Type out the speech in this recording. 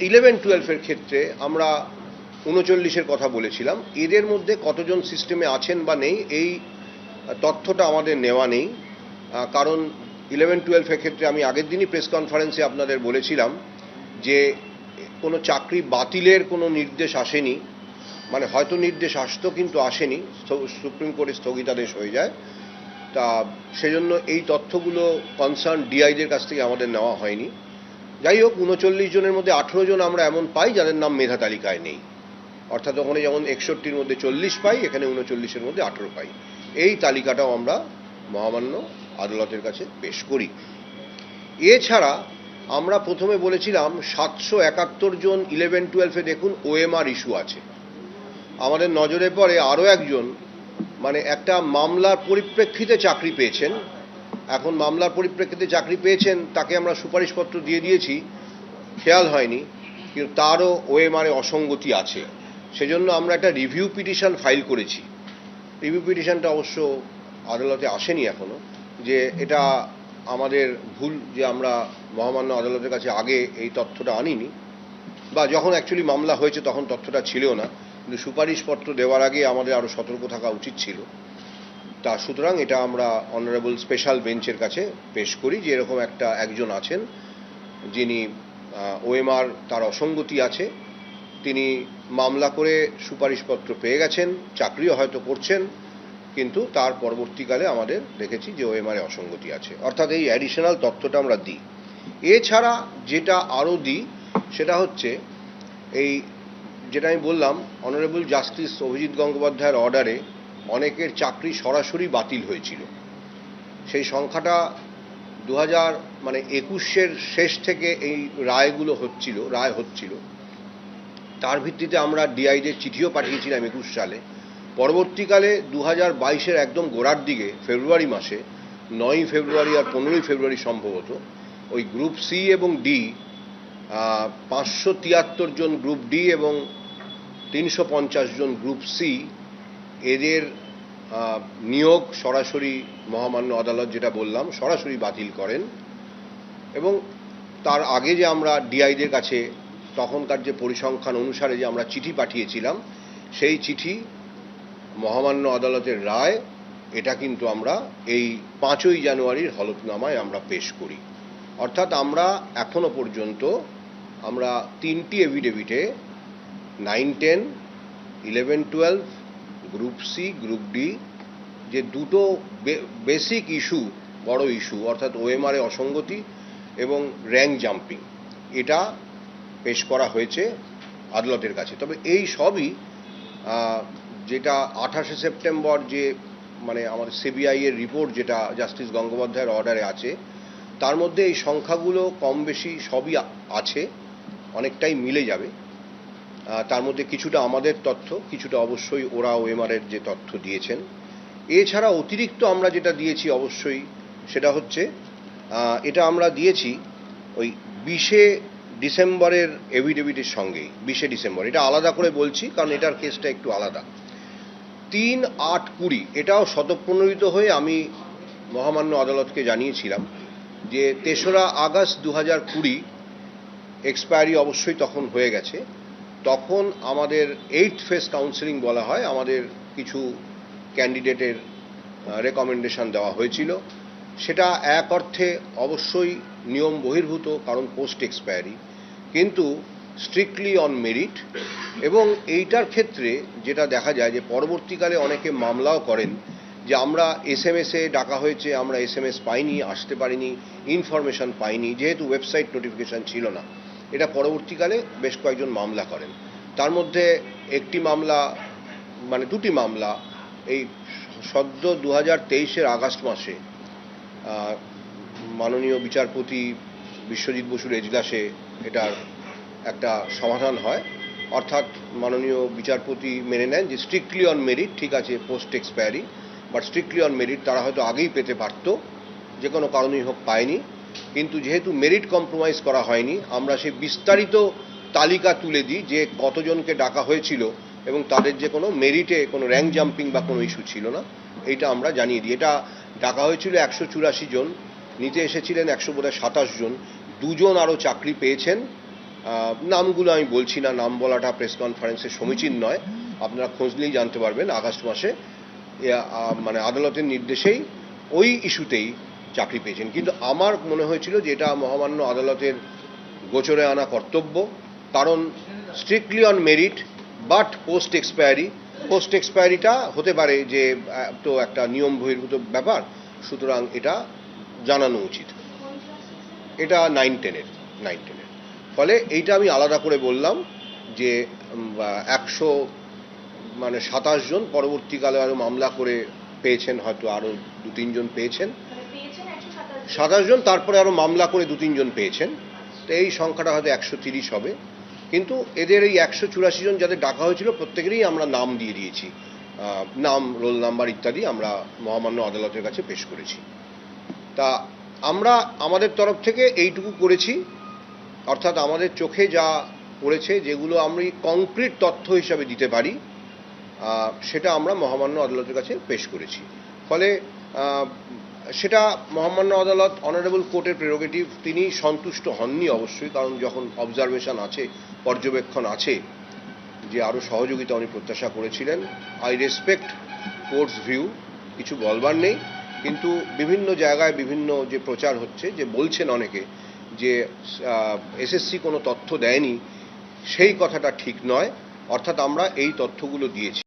Eleven, টুয়েলভের ক্ষেত্রে আমরা উনচল্লিশের কথা বলেছিলাম। এদের মধ্যে কতজন সিস্টেমে আছেন বা নেই, এই তথ্যটা আমাদের নেওয়া নেই। কারণ ইলেভেন, টুয়েলভের ক্ষেত্রে আমি আগের দিনই প্রেস কনফারেন্সে আপনাদের বলেছিলাম যে কোনো চাকরি বাতিলের কোনো নির্দেশ আসেনি। মানে হয়তো নির্দেশ আসতো কিন্তু আসেনি সুপ্রিম কোর্টে স্থগিতাদেশ হয়ে যায়। তা সেজন্য এই তথ্যগুলো কনসার্ন ডিআইদের কাছ থেকে আমাদের নেওয়া হয়নি। যাই হোক, উনচল্লিশ জনের মধ্যে আঠেরো জন আমরা এমন পাই যাদের নাম মেধা তালিকায় নেই। অর্থাৎ ওখানে যেমন একষট্টির মধ্যে চল্লিশ পাই, এখানে উনচল্লিশের মধ্যে আঠেরো পাই। এই তালিকাটাও আমরা মহামান্য আদালতের কাছে পেশ করি। এছাড়া আমরা প্রথমে বলেছিলাম, সাতশো একাত্তর জন ইলেভেন টুয়েলভে দেখুন ওএমআর ইস্যু আছে। আমাদের নজরে পড়ে আরও একজন মানে একটা মামলার পরিপ্রেক্ষিতে চাকরি পেয়েছেন। এখন মামলার পরিপ্রেক্ষিতে চাকরি পেয়েছেন, তাকে আমরা সুপারিশপত্র দিয়ে দিয়েছি, খেয়াল হয়নি, কিন্তু তারও ওএমআরে অসঙ্গতি আছে। সেজন্য আমরা একটা রিভিউ পিটিশন ফাইল করেছি। রিভিউ পিটিশনটা অবশ্য আদালতে আসেনি এখনও, যে এটা আমাদের ভুল যে আমরা মহামান্য আদালতের কাছে আগে এই তথ্যটা আনিনি, বা যখন অ্যাকচুয়ালি মামলা হয়েছে তখন তথ্যটা ছিল না, কিন্তু সুপারিশপত্র দেওয়ার আগে আমাদের আরও সতর্ক থাকা উচিত ছিল। তা সুতরাং এটা আমরা অনারেবল স্পেশাল বেঞ্চের কাছে পেশ করি, যে এরকম একটা একজন আছেন, যিনি ওএমআর তার অসঙ্গতি আছে, তিনি মামলা করে সুপারিশপত্র পেয়ে গেছেন, চাকরিও হয়তো করছেন, কিন্তু তার পরবর্তীকালে আমাদের দেখেছি যে ওএমআর অসঙ্গতি আছে। অর্থাৎ এই অ্যাডিশনাল তথ্যটা আমরা দিই। এছাড়া যেটা আরও দিই, সেটা হচ্ছে এই, যেটা আমি বললাম অনারেবল জাস্টিস অভিজিৎ গঙ্গোপাধ্যায়ের অর্ডারে অনেকের চাকরি সরাসরি বাতিল হয়েছিল। সেই সংখ্যাটা দু হাজার মানে একুশের শেষ থেকে এই রায়গুলো হচ্ছিল, রায় হচ্ছিল। তার ভিত্তিতে আমরা ডিআইদের চিঠিও পাঠিয়েছিলাম একুশ সালে। পরবর্তীকালে দু হাজার বাইশের একদম গোড়ার দিকে, ফেব্রুয়ারি মাসে, নয়ই ফেব্রুয়ারি আর পনেরোই ফেব্রুয়ারি সম্ভবত, ওই গ্রুপ সি এবং ডি পাঁচশো তিয়াত্তর জন গ্রুপ ডি এবং তিনশো পঞ্চাশ জন গ্রুপ সি এদের নিয়োগ সরাসরি মহামান্য আদালত যেটা বললাম, সরাসরি বাতিল করেন এবং তার আগে যে আমরা ডিআইদের কাছে তখনকার যে পরিসংখ্যান অনুসারে যে আমরা চিঠি পাঠিয়েছিলাম, সেই চিঠি মহামান্য আদালতের রায়, এটা কিন্তু আমরা এই পাঁচই জানুয়ারির হলফনামায় আমরা পেশ করি। অর্থাৎ আমরা এখনও পর্যন্ত আমরা তিনটি এভিডেভিটে, nine ten, eleven twelve group C group D যে দুটো বেসিক ইস্যু বড় ইস্যু অর্থাৎ ওএমআর অসঙ্গতি এবং র্যাঙ্ক জাম্পিং এটা পেশ করা হয়েছে আদালতের কাছে। তবে এই সবই যেটা আঠাশে সেপ্টেম্বর যে মানে আমাদের সিবিআই এর রিপোর্ট যেটা জাস্টিস গঙ্গোপাধ্যায়ের অর্ডারে আছে, তার মধ্যে এই সংখ্যাগুলো কম বেশি সবই আছে, অনেকটাই মিলে যাবে। তার মধ্যে কিছুটা আমাদের তথ্য, কিছুটা অবশ্যই ওরা ওএমআর এর যে তথ্য দিয়েছেন। এছাড়া অতিরিক্ত আমরা যেটা দিয়েছি অবশ্যই সেটা হচ্ছে এটা আমরা দিয়েছি ওই বিশে ডিসেম্বরের এভিডেভিটের সঙ্গেই, বিশে ডিসেম্বর। এটা আলাদা করে বলছি কারণ এটার কেসটা একটু আলাদা। তিন আট কুড়ি, এটাও শতপ্রণোদিত হয়ে আমি মহামান্য আদালতকে জানিয়েছিলাম যে তেসরা আগস্ট দু হাজার কুড়ি এক্সপায়ারি অবশ্যই তখন হয়ে গেছে। তখন আমাদের এইট ফেস কাউন্সিলিং বলা হয়, আমাদের কিছু ক্যান্ডিডেটের রেকমেন্ডেশন দেওয়া হয়েছিল। সেটা এক অর্থে অবশ্যই নিয়ম বহির্ভূত, কারণ পোস্ট এক্সপায়ারি কিন্তু স্ট্রিক্টলি অন মেরিট এবং এইটার ক্ষেত্রে যেটা দেখা যায় যে পরবর্তীকালে অনেকে মামলাও করেন যে আমরা এস এম এসে ডাকা হয়েছে, আমরা এস এম এস পাইনি, আসতে পারিনি ইনফরমেশন পাইনি, যেহেতু ওয়েবসাইট নোটিফিকেশন ছিল না। এটা পরবর্তীকালে বেশ কয়েকজন মামলা করেন। তার মধ্যে একটি মামলা মানে দুটি মামলা, এই সদ্য দু হাজার তেইশের আগস্ট মাসে মাননীয় বিচারপতি বিশ্বজিৎ বসুর এজলাসে এটার একটা সমাধান হয়। অর্থাৎ মাননীয় বিচারপতি মেনে নেন যে স্ট্রিক্টলি অন মেরিট ঠিক আছে post expiry but strictly on merit তারা হয়তো আগেই পেতে পারত, যে কোনো কারণেই হোক পায়নি। কিন্তু যেহেতু মেরিট কম্প্রোমাইজ করা হয়নি, আমরা সেই বিস্তারিত তালিকা তুলে দিই যে কতজনকে ডাকা হয়েছিল এবং তাদের যে কোনো মেরিটে কোনো র্যাঙ্ক জাম্পিং বা কোনো ইস্যু ছিল না, এটা আমরা জানিয়ে দিই। এটা ডাকা হয়েছিল একশো চুরাশি জন, নিতে এসেছিলেন একশো বোধহয় সাতাশ জন। দুজন আরও চাকরি পেয়েছেন। নামগুলো আমি বলছি না, নাম বলাটা প্রেস কনফারেন্সে সমীচীন নয়। আপনারা খোঁজলেই জানতে পারবেন, আগস্ট মাসে মানে আদালতের নির্দেশেই ওই ইস্যুতেই চাকরি পেয়েছেন। কিন্তু আমার মনে হয়েছিল যে এটা মহামান্য আদালতের গোচরে আনা কর্তব্য, কারণ strictly on merit but post expiry post এক্সপায়ারিটা হতে পারে যে তো একটা নিয়ম বহির্ভূত ব্যাপার, সুতরাং এটা জানানো উচিত। এটা নাইন টেনের নাইন টেনের ফলে এইটা আমি আলাদা করে বললাম যে একশো মানে সাতাশ জন পরবর্তীকালে আরও মামলা করে পেয়েছেন, হয়তো আরও দু তিনজন পেয়েছেন। সাতাশ জন, তারপরে আরও মামলা করে দু তিনজন পেয়েছেন। তো এই সংখ্যাটা হয়তো একশো তিরিশ হবে। কিন্তু এদের এই একশো চুরাশি জন যাদের ডাকা হয়েছিল, প্রত্যেকেরই আমরা নাম দিয়ে দিয়েছি। নাম, রোল নাম্বার ইত্যাদি আমরা মহামান্য আদালতের কাছে পেশ করেছি। তা আমরা আমাদের তরফ থেকে এইটুকু করেছি। অর্থাৎ আমাদের চোখে যা পড়েছে, যেগুলো আমি কংক্রিট তথ্য হিসাবে দিতে পারি সেটা আমরা মহামান্য আদালতের কাছে পেশ করেছি। ফলে সেটা মহামান্য আদালত অনারেবল কোর্টের প্রেরোগেটিভ তিনি সন্তুষ্ট হননি অবশ্যই, কারণ যখন অবজারভেশন আছে, পর্যবেক্ষণ আছে, যে আরও সহযোগিতা উনি প্রত্যাশা করেছিলেন আই রেসপেক্ট কোর্টস ভিউ কিছু বলবার নেই, কিন্তু বিভিন্ন জায়গায় বিভিন্ন যে প্রচার হচ্ছে, যে বলছেন অনেকে, যে এসএসসি কোনো তথ্য দেয়নি, সেই কথাটা ঠিক নয়, অর্থাৎ আমরা এই তথ্যগুলো দিয়েছি।